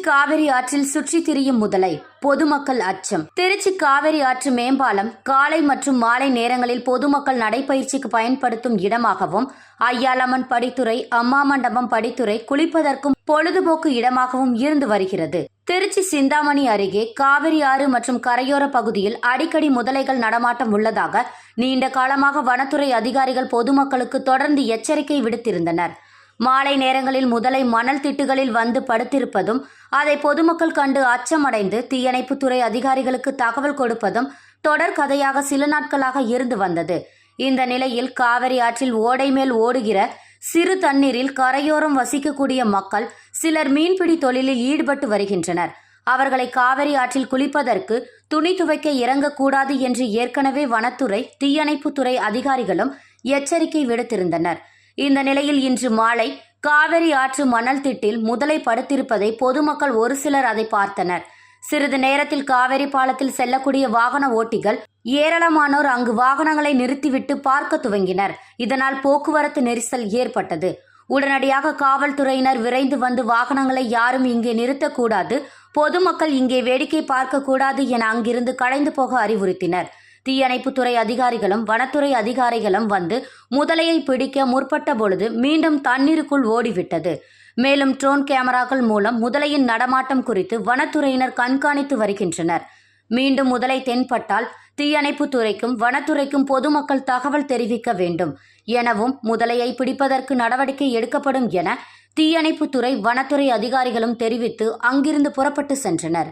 காவிரி ஆற்றில் சுற்றித் திரியும் முதலை பொதுமக்கள் அச்சம். திருச்சி காவிரி ஆற்று மேம்பாலம் காலை மற்றும் மாலை நேரங்களில் பொதுமக்கள் நடைபயிற்சிக்கு பயன்படுத்தும் இடமாகவும் ஐயாலம்மன் படித்துறை அம்மா மண்டபம் படித்துறை குளிப்பதற்கும் பொழுதுபோக்கு இடமாகவும் இருந்து வருகிறது. திருச்சி சிந்தாமணி அருகே காவிரி ஆறு மற்றும் கரையோர பகுதியில் அடிக்கடி முதலைகள் நடமாட்டம் உள்ளதாக நீண்ட காலமாக வனத்துறை அதிகாரிகள் பொதுமக்களுக்கு தொடர்ந்து எச்சரிக்கை விடுத்திருந்தனர். மாலை நேரங்களில் முதலை மணல் திட்டுகளில் வந்து படுத்திருப்பதும் அதை பொதுமக்கள் கண்டு அச்சமடைந்து தீயணைப்புத்துறை அதிகாரிகளுக்கு தகவல் கொடுப்பதும் தொடர் கதையாக சில நாட்களாக இருந்து வந்தது. இந்த நிலையில் காவிரி ஆற்றில் ஓடை மேல் ஓடுகிற சிறு தண்ணீரில் கரையோரம் வசிக்கக்கூடிய மக்கள் சிலர் மீன்பிடி தொழிலில் ஈடுபட்டு வருகின்றனர். அவர்களை காவிரி ஆற்றில் குளிப்பதற்கு துணி துவைக்க இறங்கக்கூடாது என்று ஏற்கனவே வனத்துறை தீயணைப்புத்துறை அதிகாரிகளும் எச்சரிக்கை விடுத்திருந்தனர். இந்த நிலையில் இன்று மாலை காவிரி ஆற்று மணல் திட்டில் முதலை படுத்திருப்பதை பொதுமக்கள் ஒரு சிலர் அதை பார்த்தனர். சிறிது நேரத்தில் காவிரி பாலத்தில் செல்லக்கூடிய வாகன ஓட்டிகள் ஏராளமானோர் அங்கு வாகனங்களை நிறுத்திவிட்டு பார்க்க துவங்கினர். இதனால் போக்குவரத்து நெரிசல் ஏற்பட்டது. உடனடியாக காவல்துறையினர் விரைந்து வந்து வாகனங்களை யாரும் இங்கே நிறுத்தக்கூடாது பொதுமக்கள் இங்கே வேடிக்கை பார்க்கக்கூடாது என அங்கிருந்து கலைந்து போக அறிவுறுத்தினர். தீயணைப்புத்துறை அதிகாரிகளும் வனத்துறை அதிகாரிகளும் வந்து முதலையை பிடிக்க முற்பட்ட பொழுது மீண்டும் தண்ணீருக்குள் ஓடிவிட்டது. மேலும் ட்ரோன் கேமராக்கள் மூலம் முதலையின் நடமாட்டம் குறித்து வனத்துறையினர் கண்காணித்து வருகின்றனர். மீண்டும் முதலை தென்பட்டால் தீயணைப்புத்துறைக்கும் வனத்துறைக்கும் பொதுமக்கள் தகவல் தெரிவிக்க வேண்டும் எனவும் முதலையை பிடிப்பதற்கு நடவடிக்கை எடுக்கப்படும் என தீயணைப்புத்துறை வனத்துறை அதிகாரிகளும் தெரிவித்து அங்கிருந்து புறப்பட்டு சென்றனர்.